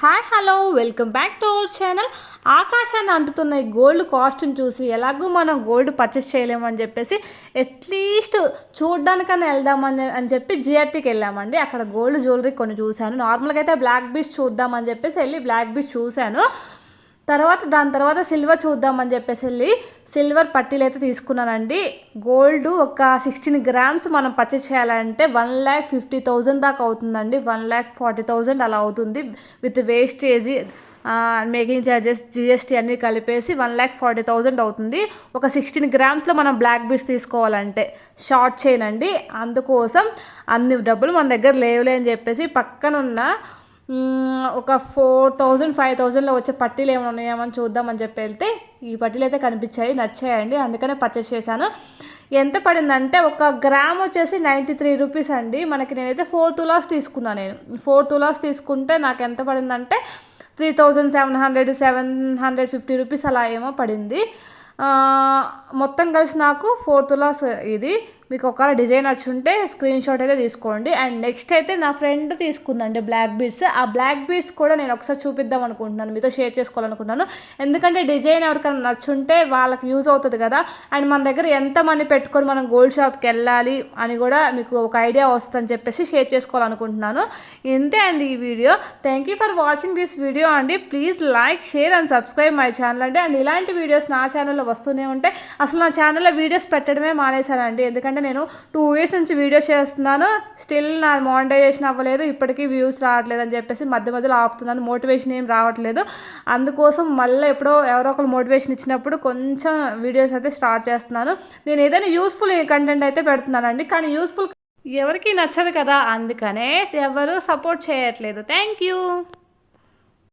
Hi hello welcome back to our channel. ఆకాశాన్ని అంటుతున్న ఈ గోల్డ్ కాస్ట్ని చూసి ఎలాగో మనం గోల్డ్ పర్చేస్ చేయలేమని చెప్పేసి అట్లీస్ట్ చూడ్డానికన్నా వెళ్దామని అని చెప్పి జిఆర్టీకి వెళ్ళామండి. అక్కడ గోల్డ్ జ్యువెలరీ కొన్ని చూశాను. నార్మల్గా అయితే బ్లాక్ బీచ్ చూద్దామని చెప్పేసి వెళ్ళి బ్లాక్ బీచ్ చూశాను. తర్వాత దాని తర్వాత సిల్వర్ చూద్దామని చెప్పేసి వెళ్ళి సిల్వర్ పట్టీలు అయితే తీసుకున్నానండి. గోల్డ్ ఒక సిక్స్టీన్ గ్రామ్స్ మనం పర్చేస్ చేయాలంటే వన్ ల్యాక్ ఫిఫ్టీ థౌజండ్ దాకా అవుతుందండి. వన్ ల్యాక్ ఫార్టీ థౌజండ్ అలా అవుతుంది. With wastage making charges GST అన్నీ కలిపేసి వన్ ల్యాక్ ఫార్టీ థౌజండ్ అవుతుంది. ఒక సిక్స్టీన్ గ్రామ్స్లో మనం బ్లాక్ బీడ్స్ తీసుకోవాలంటే షార్ట్ చైన్ అండి. అందుకోసం అన్ని డబ్బులు మన దగ్గర లేవులే అని చెప్పేసి పక్కనున్న ఒక ఫోర్ థౌజండ్ ఫైవ్ థౌజండ్లో వచ్చే పట్టీలు ఏమైనా ఉన్నాయేమని చూద్దామని చెప్పి వెళ్తే ఈ పట్టీలు అయితే కనిపించాయి నచ్చాయండి. అందుకనే పర్చేస్ చేశాను. ఎంత పడిందంటే ఒక గ్రామ్ వచ్చేసి నైంటీ త్రీ రూపీస్ అండి. మనకి నేనైతే ఫోర్ తులాస్ తీసుకున్నాను నేను. ఫోర్ తులాస్ తీసుకుంటే నాకు ఎంత పడిందంటే three thousand seven hundred seven hundred fifty rupees అలా ఏమో పడింది. మొత్తం కలిసి నాకు ఫోర్ తులాస్ ఇది. మీకు ఒక డిజైన్ నచ్చుంటే స్క్రీన్ షాట్ అయితే తీసుకోండి. అండ్ నెక్స్ట్ అయితే నా ఫ్రెండ్ తీసుకుందండి బ్లాక్ బీడ్స్. ఆ బ్లాక్ బీడ్స్ కూడా నేను ఒకసారి చూపిద్దాం అనుకుంటున్నాను. మీతో షేర్ చేసుకోవాలనుకుంటున్నాను. ఎందుకంటే డిజైన్ ఎవరికైనా నచ్చుంటే వాళ్ళకి యూజ్ అవుతుంది కదా. అండ్ మన దగ్గర ఎంత మనీ పెట్టుకొని మనం గోల్డ్ షాప్కి వెళ్ళాలి అని కూడా మీకు ఒక ఐడియా వస్తుందని చెప్పేసి షేర్ చేసుకోవాలనుకుంటున్నాను. ఇంతే అండి ఈ video. Thank you for watching this video అండి. Please like share and subscribe my channel అండి. అండ్ ఇలాంటి వీడియోస్ నా ఛానల్లో వస్తూనే ఉంటాయి అసలు నా ఛానల్లో వీడియోస్ పెట్టడమే మానేశానండి. ఎందుకంటే ఏంటంటే నేను టూ ఇయర్స్ నుంచి వీడియోస్ చేస్తున్నాను. స్టిల్ నా మానిటైజేషన్ అవ్వలేదు. ఇప్పటికీ వ్యూస్ రావట్లేదు అని చెప్పేసి మధ్య మధ్యలో ఆపుతున్నాను. మోటివేషన్ ఏం రావట్లేదు. అందుకోసం మళ్ళీ ఎప్పుడో ఎవరో ఒకరు మోటివేషన్ ఇచ్చినప్పుడు కొంచెం వీడియోస్ అయితే స్టార్ట్ చేస్తున్నాను. నేను ఏదైనా యూస్ఫుల్ కంటెంట్ అయితే పెడుతున్నానండి. కానీ యూస్ఫుల్ ఎవరికి నచ్చదు కదా. అందుకనే ఎవరు సపోర్ట్ చేయట్లేదు. Thank you.